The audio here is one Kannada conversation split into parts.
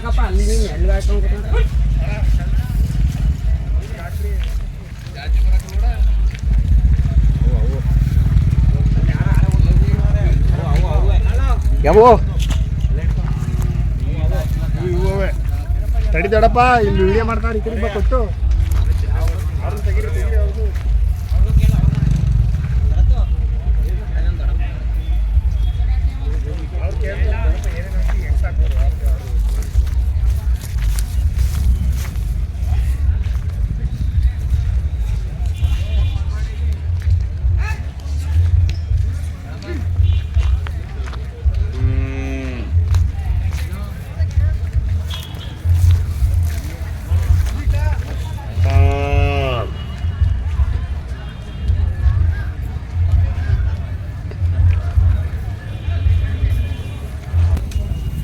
ಹಾಕಪ್ಪ ಅಲ್ಲಿ ನೀನು ಎಲ್ಲಿ ಹಾಕೊಂಡು ತಡಿದಡಪ್ಪ ಇಲ್ಲಿ ವಿಡಿಯೋ ಮಾಡ್ತಾರೆ ಈ ಕಡೆ ಕೊಟ್ಟು.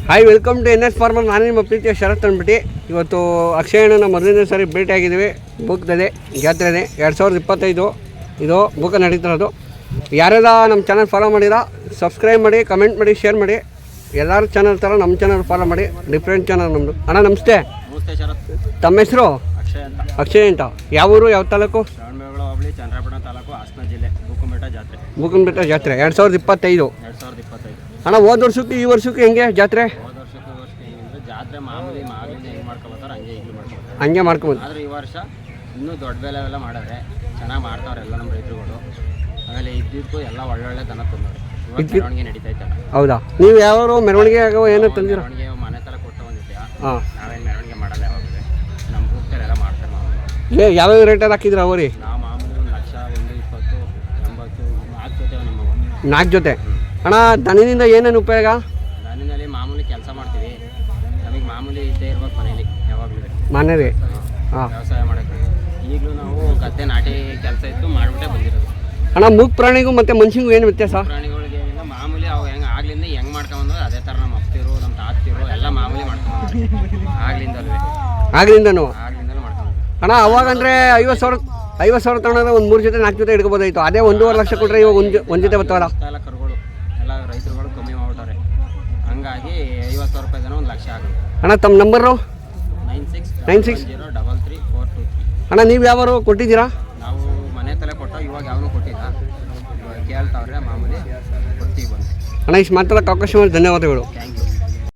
Hi welcome to N S farmer ನಾನು ನಿಮ್ಮ ಪ್ರೀತಿಯ ಶರತ್ ಅಂದ್ಬಿಟ್ಟು ಇವತ್ತು ಅಕ್ಷಯಣ್ಣನ ಮೊದಲನೇ ಸಾರಿ ಭೇಟಿ ಆಗಿದ್ದೀವಿ. ಬುಕ್ದದೆ ಜಾತ್ರೆ ಎರಡು ಸಾವಿರದ ಇಪ್ಪತ್ತೈದು. ಇದು ಬುಕ್ ನಡೀತಿರೋದು ಯಾರೆಲ್ಲ ನಮ್ಮ ಚಾನಲ್ ಫಾಲೋ ಮಾಡಿರಾ ಸಬ್ಸ್ಕ್ರೈಬ್ ಮಾಡಿ ಕಮೆಂಟ್ ಮಾಡಿ ಶೇರ್ ಮಾಡಿ. ಎಲ್ಲರ ಚಾನಲ್ ಥರ ನಮ್ಮ ಚಾನಲ್ ಫಾಲೋ ಮಾಡಿ. ಡಿಫ್ರೆಂಟ್ ಚಾನಲ್ ನಮ್ಮದು ಅಣ್ಣ ನಮಸ್ತೆ. ತಮ್ಮ ಹೆಸರು? ಅಕ್ಷಯ್ ಅಂತ. ಯಾವ ಊರು ಯಾವ ತಾಲೂಕು? ಚಂದ್ರಪಟ್ಟಣ ತಾಲೂಕು ಹಾಸನ ಜಿಲ್ಲೆ ಜಾತ್ರೆ. ಜಾತ್ರೆ. ಎರಡು ಸಾವಿರದ ಇಪ್ಪತ್ತೈದು. ಎರಡು ಸಾವಿರದ ಇಪ್ಪತ್ತೈದು. ಅಣ್ಣ ಹೋದ ವರ್ಷಕ್ಕೆ ಈ ವರ್ಷಕ್ಕೆ ಹೆಂಗೆ ಜಾತ್ರೆ? ಹೋದ ವರ್ಷಕ್ಕೆ ಈ ವರ್ಷಕ್ಕೆ ಹೆಂಗಂದ್ರೆ ಜಾತ್ರೆ ಮಾಮೂಲಿ ಮಾಗಲಿಂದ ಹೆಂಗೆ ಮಾಡ್ಕೊಬತ್ತಾರ ಹಂಗೆ ಈಗಲೂ ಮಾಡ್ಕೊತಾರೆ ಹಂಗೆ ಮಾಡ್ಕೊಬೋದು ಆದರೆ ಈ ವರ್ಷ ಇನ್ನೂ ದೊಡ್ಡ ಬೆಲೆ ಎಲ್ಲ ಮಾಡಿದ್ರೆ ಚೆನ್ನಾಗಿ ಮಾಡ್ತಾವ್ರೆ ಎಲ್ಲ ನಮ್ಮ ರೈತರುಗಳು. ಆಮೇಲೆ ಇದ್ದಿದ್ದಕ್ಕೂ ಎಲ್ಲ ಒಳ್ಳೊಳ್ಳೆ ದನ ತುಂಬ ಇವಾಗ ಮೆರವಣಿಗೆ ನಡೀತೈತೆ ಹೌದಾ? ನೀವು ಯಾವ ಮೆರವಣಿಗೆ ಆಗೋ ಏನೋ ತಂದಿರ? ಮೆರವಣಿಗೆ ಮನೆ ಥರ ಕೊಟ್ಟು ಬಂದಿದ್ದೆ ಹಾಂ. ನಾವೇನು ಮೆರವಣಿಗೆ ಮಾಡಲ್ಲ ಯಾವಾಗಲೂ. ನಮ್ಮ ಎಲ್ಲ ಮಾಡ್ತಾರೆ ಮಾಮೂಲಿ. ಏ ಯಾವ್ಯಾವ ರೇಟಲ್ಲಿ ಹಾಕಿದ್ರ ಅವರಿ? ನಾವು ಮಾಮೂಲಿ ಒಂದು ಲಕ್ಷ ಒಂದು ಇಪ್ಪತ್ತು. ನಾಲ್ಕು ಜೊತೆ. ಅಣ್ಣ ದನದಿಂದ ಏನೇನು ಉಪಯೋಗ? ದನದಲ್ಲಿ ಮಾಮೂಲಿ ಕೆಲಸ ಮಾಡ್ತೀವಿ. ನಮಗೆ ಮಾಮೂಲಿ ಇದ್ದೇ ಇರ್ಬೇಕು ಮನೇಲಿ ಯಾವಾಗಲೂ ಮನೇಲಿ? ಹಾಂ. ವ್ಯವಸಾಯ ಮಾಡೋಕ್ಕೆ ಈಗಲೂ ನಾವು ಗದ್ದೆ ನಾಟಿ ಕೆಲಸ ಇತ್ತು ಮಾಡಿಬಿಟ್ಟೆ ಬಂದಿರೋದು. ಅಣ್ಣ ಮೂಗ್ ಪ್ರಾಣಿಗೂ ಮತ್ತು ಮನುಷ್ಯನಿಗೂ ಏನು ವ್ಯತ್ಯಾಸ? ಪ್ರಾಣಿಗಳಿಗೆ ಏನಿಲ್ಲ ಮಾಮೂಲಿ ಅವು ಹೆಂಗೆ ಆಗ್ಲಿಂದ ಹೆಂಗೆ ಮಾಡ್ಕೊಂಬಂದ್ರೆ ಅದೇ ಥರ ನಮ್ಮ ಅಪ್ತಿರು ನಮ್ಮ ತಾತಿರು ಎಲ್ಲ ಮಾಮೂಲಿ ಮಾಡ್ಕೊಂಬಂದ್ರು ಆಗ್ಲಿಂದಲ್ವೇ ಆಗ್ಲಿಂದನು? ಆಗ್ಲಿಂದಲೂ ಮಾಡ್ಕೊಂಬಂದ್ರು ಅಣ್ಣ ಅವಾಗ ಅಂದರೆ ಐವತ್ತು ಸಾವಿರ ಐವತ್ತು ಸಾವಿರ ತಗೊಂಡ್ರೆ ಒಂದು ಮೂರು ಜೊತೆ ನಾಲ್ಕು ಜೊತೆ ಹಿಡ್ಕೋಬೋದಾಯ್ತು. ಅದೇ ಒಂದೂವರೆ ಲಕ್ಷ ಕೊಟ್ಟರೆ ಇವಾಗ ಒಂದು ಒಂದು ಜೊತೆ ಬರ್ತಾವಲ್ಲ ಎಲ್ಲ ಕರುಗಳು ಎಲ್ಲ ರೈತರುಗಳು ಕಮ್ಮಿ ಮಾಡ್ಬಿಟ್ಟವ್ರೆ ಹಂಗಾಗಿ ಐವತ್ತು ಸಾವಿರ ರೂಪಾಯಿ ಜನ ಒಂದು ಲಕ್ಷ ಆಗುತ್ತೆ. ಅಣ್ಣ ತಮ್ಮ number? Nine six Nine six? Zero double three four two three. ಅಣ್ಣ ನೀವು ಯಾವಾರು ಕೊಟ್ಟಿದ್ದೀರಾ? ನಾವು ಮನೆ ತಲೆ ಕೊಟ್ಟು ಇವಾಗ ಯಾವನು ಕೊಟ್ಟಿಲ್ಲ. ಕೇಳ್ತಾವ್ರೆ ಮಾಮೂಲಿ ಕೊಡ್ತೀವಿ ಬಂದು. ಅಣ್ಣ ಇಷ್ಟು ಮಾತಾಡೋಕೆ ಅವಕಾಶ ಮಾಡಿ ಧನ್ಯವಾದಗಳು. Thank you